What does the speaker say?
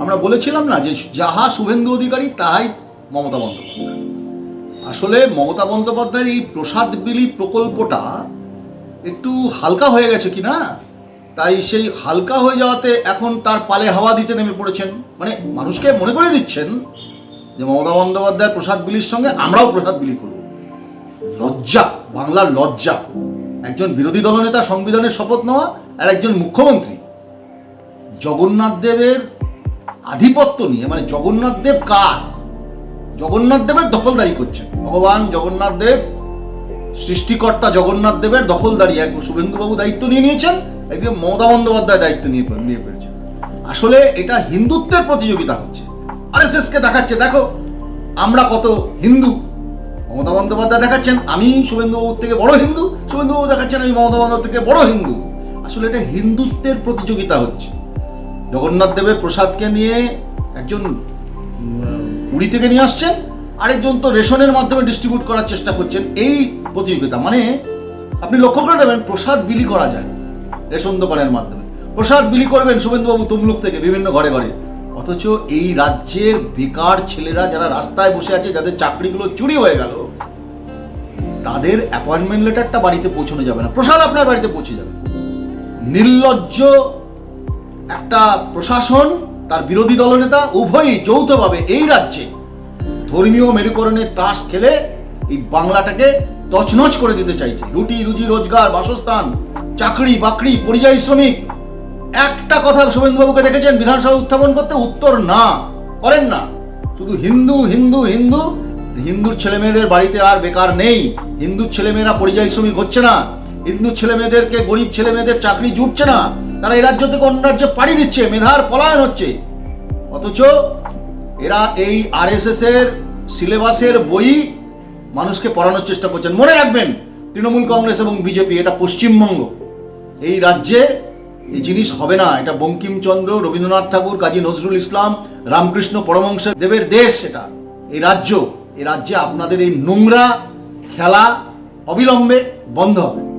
আমরা বলেছিলাম না যে যাহা শুভেন্দু অধিকারী, তাহাই মমতা বন্দ্যোপাধ্যায়। আসলে মমতা বন্দ্যোপাধ্যায়ের এই প্রসাদ বিলি প্রকল্পটা একটু হালকা হয়ে গেছে কি না? তাই সেই হালকা হয়ে যাওয়াতে এখন তার পালে হাওয়া দিতে নেমে পড়েছেন। মানে মানুষকে মনে করে দিচ্ছেন যে মমতা বন্দ্যোপাধ্যায়ের প্রসাদ বিলির সঙ্গে আমরাও প্রসাদ বিলি করব। লজ্জা, বাংলার লজ্জা। একজন বিরোধী দলনেতা সংবিধানের শপথ নেওয়া আর একজন মুখ্যমন্ত্রী। জগন্নাথ দেবের আধিপত্য নিয়ে মানে জগন্নাথ দেব কার? জগন্নাথ দেবের দখলদারি করছেন। ভগবান জগন্নাথ দেব, সৃষ্টিকর্তা জগন্নাথ দেবের দখলদারি, এক শুভেন্দুবাবু দায়িত্ব নিয়ে নিয়েছেন একদিন মমতা বন্দ্যোপাধ্যায় দায়িত্ব নিয়ে নিয়ে পেরেছেন। আসলে এটা হিন্দুত্বের প্রতিযোগিতা হচ্ছে। আর এস কে দেখাচ্ছে, দেখো, আমরা কত হিন্দু। মমতা বন্দ্যোপাধ্যায় দেখাচ্ছেন, আমি শুভেন্দুবাবুর থেকে বড় হিন্দু, শুভেন্দুবাবু দেখাচ্ছেন, আমি মমতা বন্দ্যোপাধ্যায় থেকে বড় হিন্দু। আসলে এটা হিন্দুত্বের প্রতিযোগিতা হচ্ছে। জগন্নাথ দেবের প্রসাদকে নিয়ে একজন পুরী থেকে নিয়ে আসছেন, আরেকজন তো রেশনের মাধ্যমে ডিস্ট্রিবিউট করার চেষ্টা করছেন, এই প্রতিযোগিতা। মানে আপনি লক্ষ্য করে দেবেন, প্রসাদ বিলি করা যায় রেশন দোকানের মাধ্যমে। প্রসাদ বিলি করবেন শুভেন্দুবাবু তমলুক থেকে বিভিন্ন ঘরে ঘরে। অথচ এই রাজ্যের বেকার ছেলেরা যারা রাস্তায় বসে আছে, যাদের চাকরিগুলো চুরি হয়ে গেল, তাদের অ্যাপয়েন্টমেন্ট লেটারটা বাড়িতে পৌঁছানো যাবে না। প্রসাদ আপনার বাড়িতে পৌঁছে যাবে। নির্লজ্জ একটা প্রশাসন, তার বিরোধী দলনেতা উভয়ই যৌথভাবে এই রাজ্যে ধর্মীয় মেরুকরণের তাস খেলে এই বাংলাটাকে তছনছ করে দিতে চাইছে। রুটি, রুজি, রোজগার, বাসস্থান, চাকরি, বাকরি, পরিযায়ী শ্রমিক। একটা কথা শুভেন্দুবাবুকে দেখেছেন বিধানসভা উত্থাপন করতে উত্তর না। করেন না। শুধু হিন্দু হিন্দু হিন্দু, হিন্দুর ছেলেমেয়েদের বাড়িতে আর বেকার নেই। হিন্দুর ছেলেমেয়েরা পরিযায়ী শ্রমিক হচ্ছে না। হিন্দু ছেলেমেয়েদেরকে গরিব ছেলেমেয়েদের চাকরি জুটছে না। তারা এই রাজ্য থেকে অন্য রাজ্যে পাড়ি দিচ্ছে, মেধার পলায়ন হচ্ছে। অথচ এরা এই আরএসএস এর সিলেবাসের বই মানুষকে পড়ানোর চেষ্টা করছেন। মনে রাখবেন, তৃণমূল কংগ্রেস এবং বিজেপি, এটা পশ্চিমবঙ্গ। এই রাজ্যে এই জিনিস হবে না। এটা বঙ্কিমচন্দ্র, রবীন্দ্রনাথ ঠাকুর, কাজী নজরুল ইসলাম, রামকৃষ্ণ পরমহংস দেবের দেশ এটা। এই রাজ্য এই রাজ্যে আপনাদের এই নোংরা খেলা অবিলম্বে বন্ধ হবে।